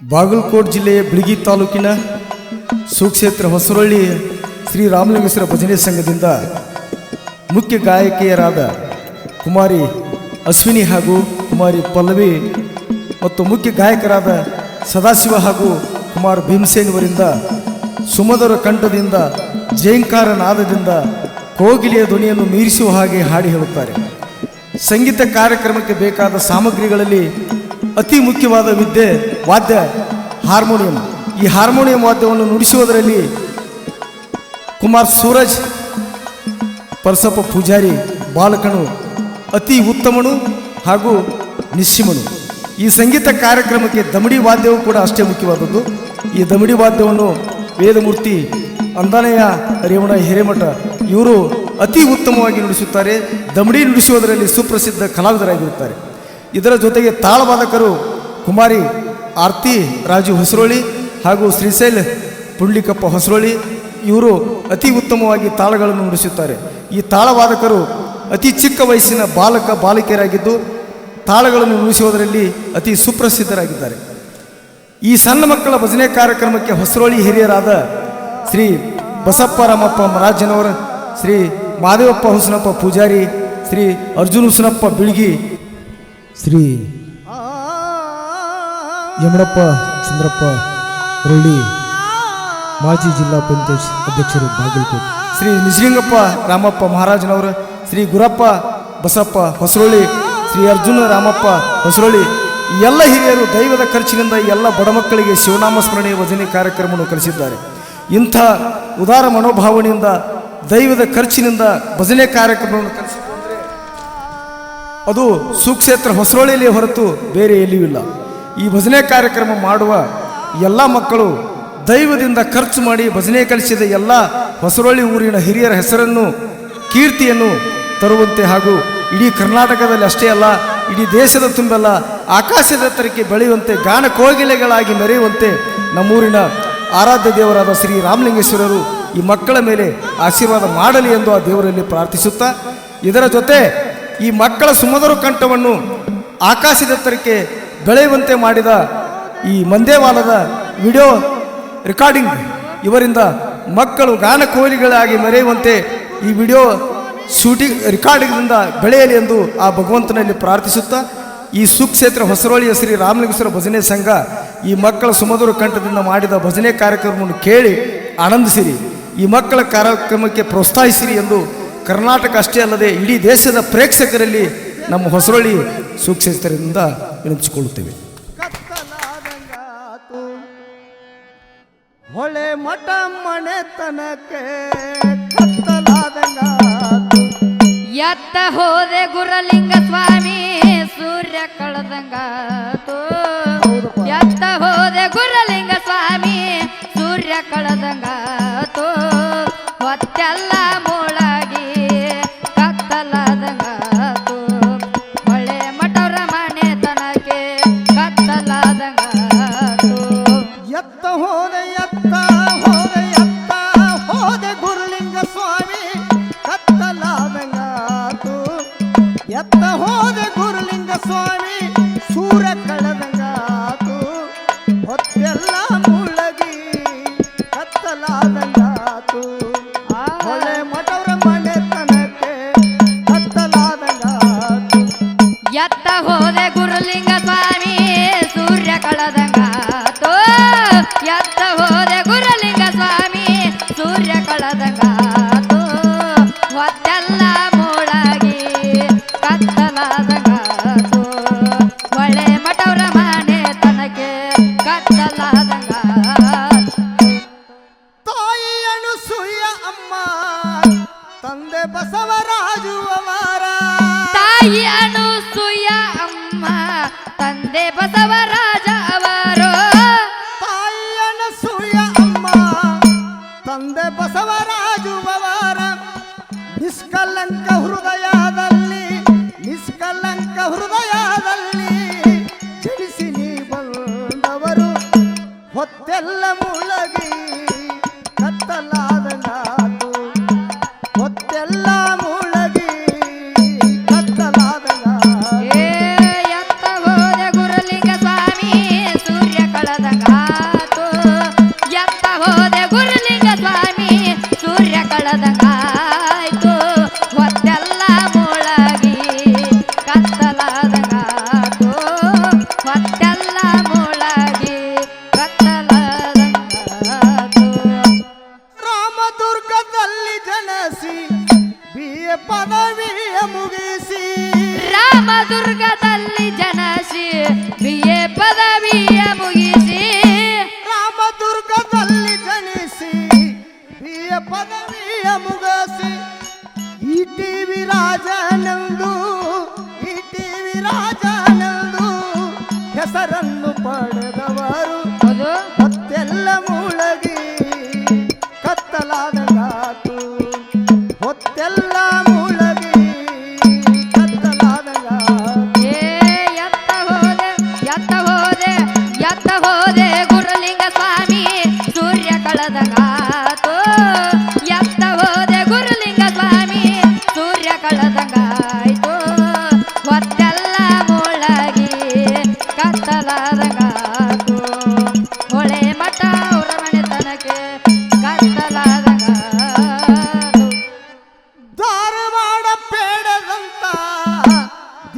ಬಾಗಲಕೋಟ್ ಜಿಲ್ಲೆಯ ಬಿಳಿಗಿ ತಾಲೂಕಿನ ಸುಕ್ಷೇತ್ರ ಹೊಸರಳ್ಳಿ ಶ್ರೀ ರಾಮಲಿಂಗೇಶ್ವರ ಭಜನೆ ಸಂಘದಿಂದ ಮುಖ್ಯ ಗಾಯಕಿಯರಾದ ಕುಮಾರಿ ಅಶ್ವಿನಿ ಹಾಗೂ ಕುಮಾರಿ ಪಲ್ಲವಿ ಮತ್ತು ಮುಖ್ಯ ಗಾಯಕರಾದ ಸದಾಶಿವ ಹಾಗೂ ಕುಮಾರ್ ಭೀಮಸೇನ್ ಅವರಿಂದ ಸುಮಧುರ ಕಂಠದಿಂದ ಜಯಂಕಾರ ನಾದದಿಂದ ಕೋಗಿಲೆಯ ಧ್ವನಿಯನ್ನು ಮೀರಿಸುವ ಹಾಗೆ ಹಾಡಿ ಹೇಳುತ್ತಾರೆ. ಸಂಗೀತ ಕಾರ್ಯಕ್ರಮಕ್ಕೆ ಬೇಕಾದ ಸಾಮಗ್ರಿಗಳಲ್ಲಿ ಅತಿ ಮುಖ್ಯವಾದ ವಿದ್ಯೆ ವಾದ್ಯ ಹಾರ್ಮೋನಿಯಂ. ಈ ಹಾರ್ಮೋನಿಯಂ ವಾದ್ಯವನ್ನು ನುಡಿಸುವುದರಲ್ಲಿ ಕುಮಾರ್ ಸೂರಜ್, ಪರಸಪ್ಪ ಪೂಜಾರಿ, ಬಾಲಕನು ಅತಿ ಉತ್ತಮನು ಹಾಗೂ ನಿಸ್ಸಿಮನು. ಈ ಸಂಗೀತ ಕಾರ್ಯಕ್ರಮಕ್ಕೆ ದಮಡಿ ವಾದ್ಯವೂ ಕೂಡ ಅಷ್ಟೇ ಮುಖ್ಯವಾದದ್ದು. ಈ ದಮಡಿ ವಾದ್ಯವನ್ನು ವೇದಮೂರ್ತಿ ಅಂದಾನಯ್ಯ, ರೇವಣ ಹಿರೇಮಠ ಇವರು ಅತಿ ಉತ್ತಮವಾಗಿ ನುಡಿಸುತ್ತಾರೆ. ದಮಡಿ ನುಡಿಸುವುದರಲ್ಲಿ ಸುಪ್ರಸಿದ್ಧ ಕಲಾವಿದರಾಗಿರುತ್ತಾರೆ. ಇದರ ಜೊತೆಗೆ ತಾಳವಾದಕರು ಕುಮಾರಿ ಆರ್ತಿ, ರಾಜು ಹೊಸರೋಳಿ ಹಾಗೂ ಶ್ರೀಶೈಲ್ ಪುಂಡ್ಲಿಕಪ್ಪ ಹೊಸರೋಳಿ, ಇವರು ಅತಿ ಉತ್ತಮವಾಗಿ ತಾಳಗಳನ್ನು ನುಡಿಸುತ್ತಾರೆ. ಈ ತಾಳವಾದಕರು ಅತಿ ಚಿಕ್ಕ ವಯಸ್ಸಿನ ಬಾಲಕ, ಬಾಲಕಿಯರಾಗಿದ್ದು ತಾಳಗಳನ್ನು ನುಡಿಸುವುದರಲ್ಲಿ ಅತಿ ಸುಪ್ರಸಿದ್ಧರಾಗಿದ್ದಾರೆ. ಈ ಸಣ್ಣ ಮಕ್ಕಳ ಭಜನೆ ಕಾರ್ಯಕ್ರಮಕ್ಕೆ ಹೊಸರೋಳಿ ಹಿರಿಯರಾದ ಶ್ರೀ ಬಸಪ್ಪ ರಾಮಪ್ಪ ಮರಾಜನವರ ಶ್ರೀ ಮಾದೇವಪ್ಪ ಹುಸನಪ್ಪ ಪೂಜಾರಿ, ಶ್ರೀ ಅರ್ಜುನ್ ಹುಸನಪ್ಪ ಬಿಳ್ಗಿ, ಶ್ರೀ ಯಮಣಪ್ಪ ಚಂದ್ರಪ್ಪ ರೊಳ್ಳಿ ಮಾಜಿ ಜಿಲ್ಲಾ ಪಂಚಾಯತ್ ಅಧ್ಯಕ್ಷರು ಬಾಗಲಕೋಟೆ ಶ್ರೀ ನಿಜಲಿಂಗಪ್ಪ ರಾಮಪ್ಪ ಮಹಾರಾಜನವರು, ಶ್ರೀ ಗುರಪ್ಪ ಬಸಪ್ಪ ಹೊಸರೊಳ್ಳಿ, ಶ್ರೀ ಅರ್ಜುನ ರಾಮಪ್ಪ ಹೊಸರೊಳ್ಳಿ, ಎಲ್ಲ ಹಿರಿಯರು ದೈವದ ಖರ್ಚಿನಿಂದ ಎಲ್ಲ ಬಡ ಮಕ್ಕಳಿಗೆ ಶಿವನಾಮ ಸ್ಮರಣೆ ಭಜನೆ ಕಾರ್ಯಕ್ರಮವನ್ನು ಕಲಿಸಿದ್ದಾರೆ. ಇಂಥ ಉದಾರ ಮನೋಭಾವನೆಯಿಂದ, ದೈವದ ಖರ್ಚಿನಿಂದ ಭಜನೆ ಕಾರ್ಯಕ್ರಮವನ್ನು ಕಲಿಸಿದ್ದಾರೆ ಅದು ಸುಕ್ಷೇತ್ರ ಹೊಸರೊಳ್ಳಿಯಲ್ಲಿ ಹೊರತು ಬೇರೆ ಎಲ್ಲಿಯೂ ಇಲ್ಲ. ಈ ಭಜನೆ ಕಾರ್ಯಕ್ರಮ ಮಾಡುವ ಎಲ್ಲ ಮಕ್ಕಳು ದೈವದಿಂದ ಖರ್ಚು ಮಾಡಿ ಭಜನೆ ಕಲಿಸಿದ ಎಲ್ಲ ಹೊಸರಳ್ಳಿ ಊರಿನ ಹಿರಿಯರ ಹೆಸರನ್ನು, ಕೀರ್ತಿಯನ್ನು ತರುವಂತೆ ಹಾಗೂ ಇಡೀ ಕರ್ನಾಟಕದಲ್ಲಿ ಅಷ್ಟೇ ಅಲ್ಲ, ಇಡೀ ದೇಶದ ತುಂಬೆಲ್ಲ ಆಕಾಶದ ಎತ್ತರಕ್ಕೆ ಬೆಳೆಯುವಂತೆ, ಗಾನ ಕೋಗಿಲೆಗಳಾಗಿ ಮೆರೆಯುವಂತೆ ನಮ್ಮೂರಿನ ಆರಾಧ್ಯ ದೇವರಾದ ಶ್ರೀ ರಾಮಲಿಂಗೇಶ್ವರರು ಈ ಮಕ್ಕಳ ಮೇಲೆ ಆಶೀರ್ವಾದ ಮಾಡಲಿ ಎಂದು ಆ ದೇವರಲ್ಲಿ ಪ್ರಾರ್ಥಿಸುತ್ತಾ, ಇದರ ಜೊತೆ ಈ ಮಕ್ಕಳ ಸುಮಧುರ ಕಂಠವನ್ನು ಆಕಾಶದೆತ್ತರಕ್ಕೆ ಬೆಳೆಯುವಂತೆ ಮಾಡಿದ ಈ ಮಂದೇವಾಲದ ವಿಡಿಯೋ ರೆಕಾರ್ಡಿಂಗ್ ಇವರಿಂದ ಮಕ್ಕಳು ಗಾನ ಕೋಲಿಗಳಾಗಿ ಮೆರೆಯುವಂತೆ ಈ ವಿಡಿಯೋ ಶೂಟಿಂಗ್ ರೆಕಾರ್ಡಿಂಗ್ನಿಂದ ಬೆಳೆಯಲಿ ಎಂದು ಆ ಭಗವಂತನಲ್ಲಿ ಪ್ರಾರ್ಥಿಸುತ್ತಾ ಈ ಸುಕ್ಷೇತ್ರ ಹೊಸರೋಳಿಯ ಶ್ರೀ ರಾಮಲಿಂಗೇಶ್ವರ ಭಜನೆ ಸಂಘ ಈ ಮಕ್ಕಳ ಸುಮಧುರ ಕಂಠದಿಂದ ಮಾಡಿದ ಭಜನೆ ಕಾರ್ಯಕ್ರಮವನ್ನು ಕೇಳಿ ಆನಂದಿಸಿರಿ. ಈ ಮಕ್ಕಳ ಕಾರ್ಯಕ್ರಮಕ್ಕೆ ಪ್ರೋತ್ಸಾಹಿಸಿರಿ ಎಂದು ಕರ್ನಾಟಕ ಅಷ್ಟೇ ಅಲ್ಲದೆ ಇಡೀ ದೇಶದ ಪ್ರೇಕ್ಷಕರಲ್ಲಿ ನಮ್ಮ ಹೊಸರೊಳ್ಳಿ ಸುಕ್ಷೇತ್ರದಿಂದ ವಿನಂತಿಸಿಕೊಳ್ಳುತ್ತೇವೆ ಹೊಳೆ ಮಠ ಮನೆತನಕ್ಕೆ ತನಕೆ ಎತ್ತ ಹೋದೆ ಗುರಲಿಂಗ ಸ್ವಾಮಿ ಸೂರ್ಯ ಕಳೆದಂಗಾತು. ಎತ್ತ ಹೋದೆ ಗುರಲಿಂಗ ಸ್ವಾಮಿ ಸೂರ್ಯ ಕಳೆದಂಗಾತು. ಹೊತ್ತೆಲ್ಲ de pasar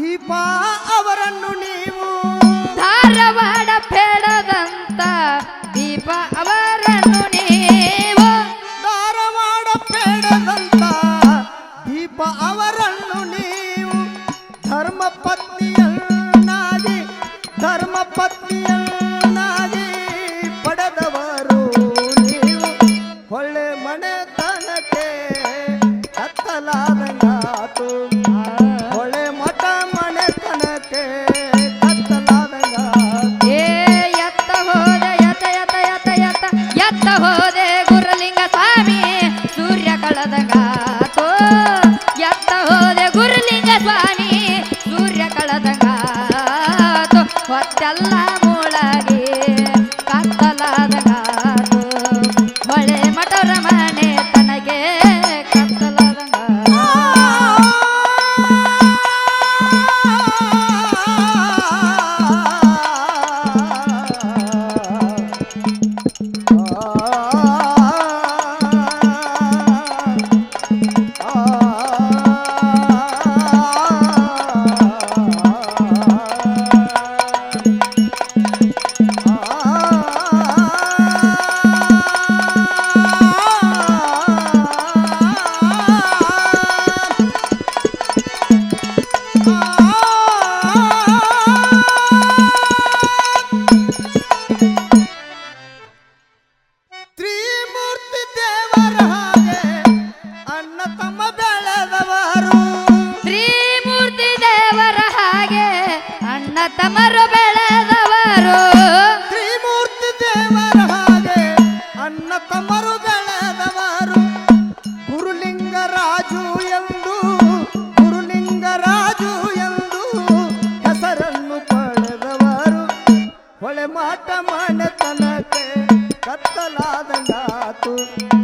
পাখি পা you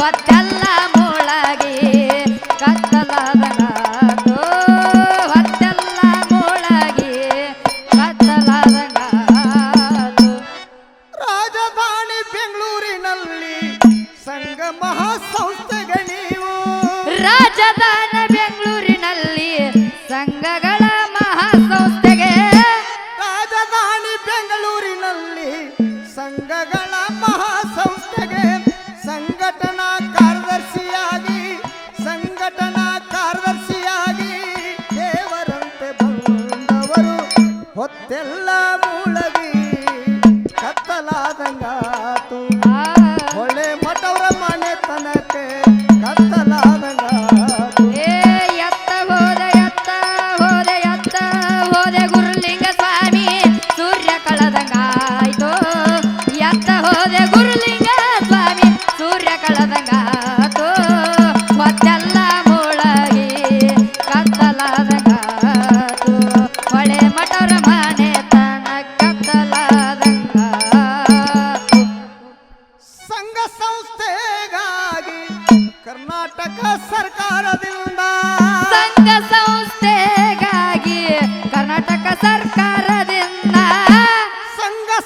ಹೊತ್ತೆಲ್ಲ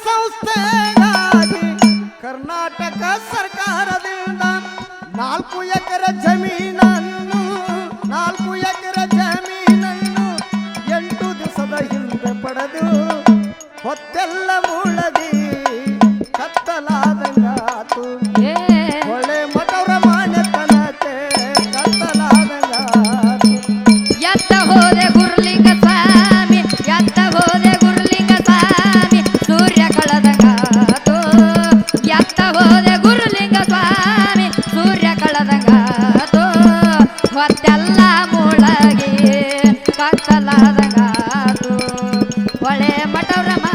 ಸಂಸ್ಥೆಗಾಗಿ ಕರ್ನಾಟಕ ಸರ್ಕಾರದಿಂದ ನಾಲ್ಕು ಎಕರೆ ಜಮೀನನ್ನು ಹೊಳೆ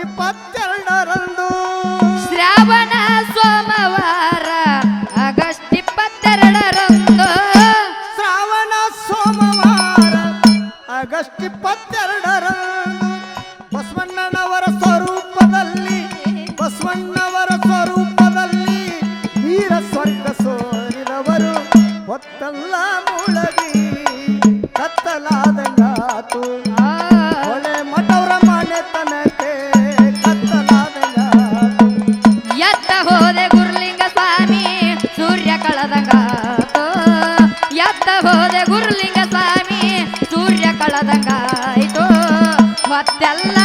cepat ಮತ್ತೆಲ್ಲ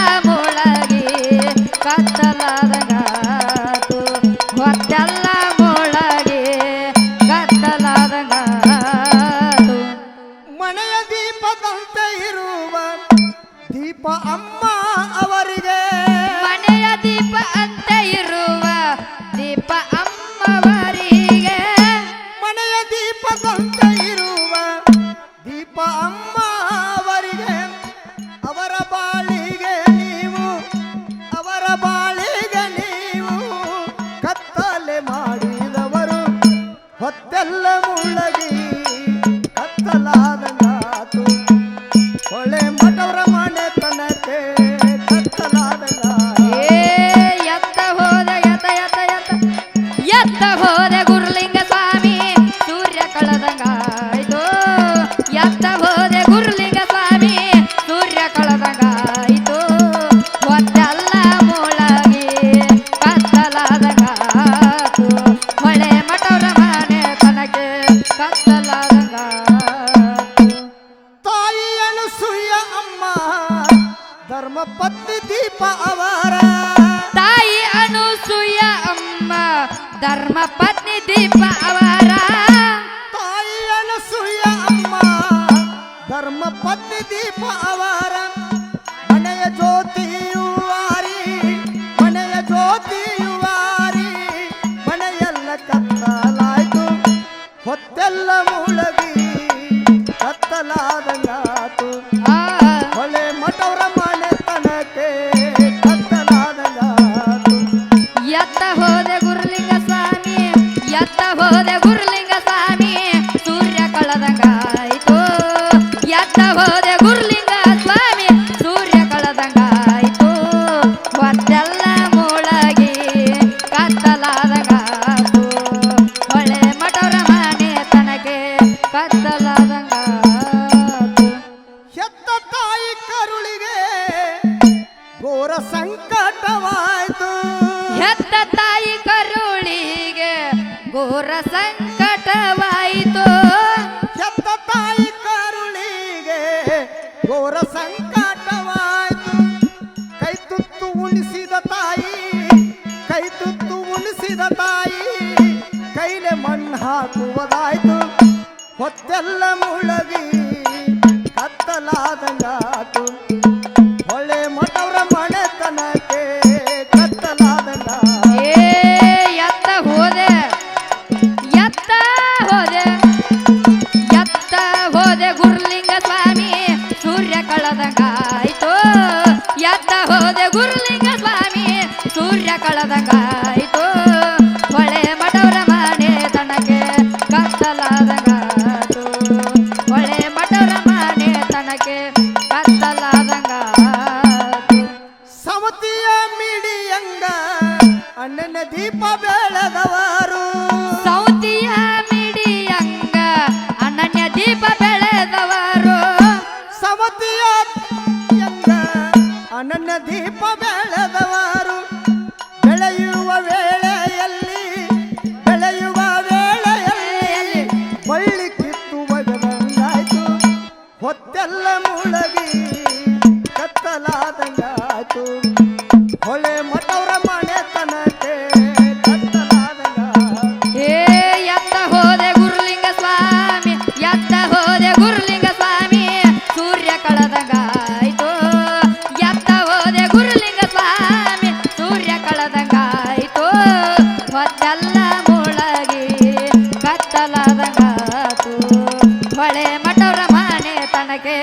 ಧರ್ಮ ಪತ್ನಿ ದೀಪ ಅವರ ಅನನ್ಯ ದೀಪ ಬೆಳೆದವರು ಹೊಳೆ ಮಠವ್ರ ಮನೆ ತನಗೆ